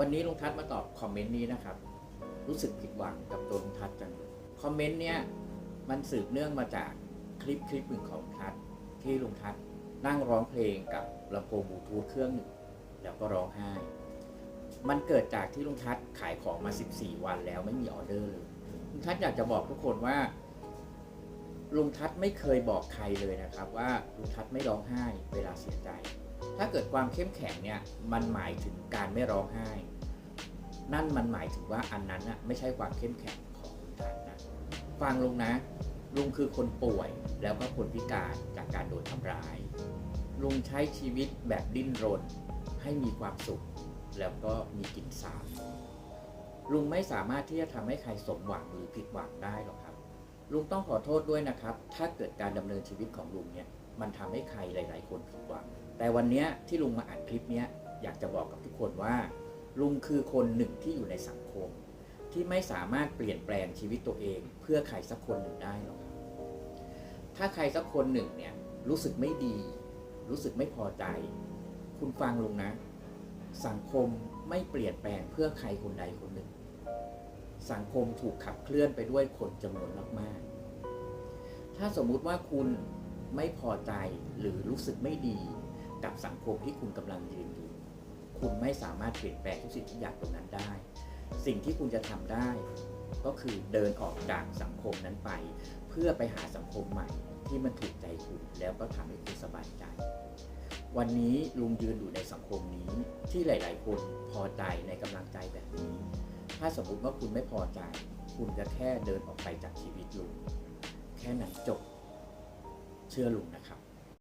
วันนี้ลุงทัศน์มาตอบคอมเมนต์นี้นะครับ รู้สึกผิดหวังกับตัวลุงทัศน์จังคอมเมนต์เนี้ยมันสืบเนื่องมาจากคลิปคลิปหนึ่งของลุงทัศน์ที่ลุงทัศน์นั่งร้องเพลงกับลำโพงบลูทูธเครื่องหนึ่งแล้วก็ร้องไห้ มันเกิดจากที่ลุงทัศน์ขายของมา 14 วันแล้วไม่มีออเดอร์เลยลุงทัศน์อยากจะบอกทุกคนว่า ลุงทัศน์ไม่เคยบอกใครเลยนะครับว่าลุงทัศน์ไม่ร้องไห้เวลาเสียใจ ถ้าเกิดความเข้มแข็งเนี่ยมันหมายถึงการไม่ร้องไห้ นั่นมันหมายถึงว่าอันนั้นน่ะไม่ใช่ความเข้มแข็งของลุงทัศน์นะฟังลุงนะ ลุงคือคนป่วยแล้วก็คนพิการจากการโดนทำร้าย ลุงใช้ชีวิตแบบดิ้นรน ให้มีความสุข แล้วก็มีกินสาบลุงไม่สามารถที่จะทำให้ใครสมหวังหรือผิดหวังได้หรอกครับ ลุงต้องขอโทษด้วยนะครับ ถ้าเกิดการดำเนินชีวิตของลุงเนี่ยมันทำให้ใครหลาย ๆ คนผิดหวัง แต่วันเนี้ยที่ลุงมาอัดคลิปเนี้ยอยากจะบอกกับทุกคนว่า ลุงคือคนหนึ่งที่อยู่ในสังคม ที่ไม่สามารถเปลี่ยนแปลงชีวิตตัวเอง เพื่อใครสักคนหนึ่งได้หรอกครับถ้าใครสักคนหนึ่งเนี่ยรู้สึกไม่ดี รู้สึกไม่พอใจ คุณฟังลุงนะ สังคมไม่เปลี่ยนแปลงเพื่อใครคนใดคนหนึ่ง สังคมถูกขับเคลื่อนไปด้วยคนจำนวนมากๆ ถ้าสมมุติว่าคุณไม่พอใจหรือรู้สึกไม่ดีกับสังคมที่คุณกำลังยืนอยู่ คุณไม่สามารถเปลี่ยนแปลงทุกสิ่งทุกอย่างตรงนั้นได้ สิ่งที่คุณจะทำได้ ก็คือเดินออกจากสังคมนั้นไป เพื่อไปหาสังคมใหม่ที่มันถูกใจคุณแล้วก็ทำให้คุณสบายใจ วันนี้ลุงยืนอยู่ในสังคมนี้ที่หลาย ๆ คนพอใจในกำลังใจแบบนี้ ถ้าสมมุติว่าคุณไม่พอใจ คุณจะแค่เดินออกไปจากชีวิตลุงแค่นั้นจบเชื่อลุงนะครับ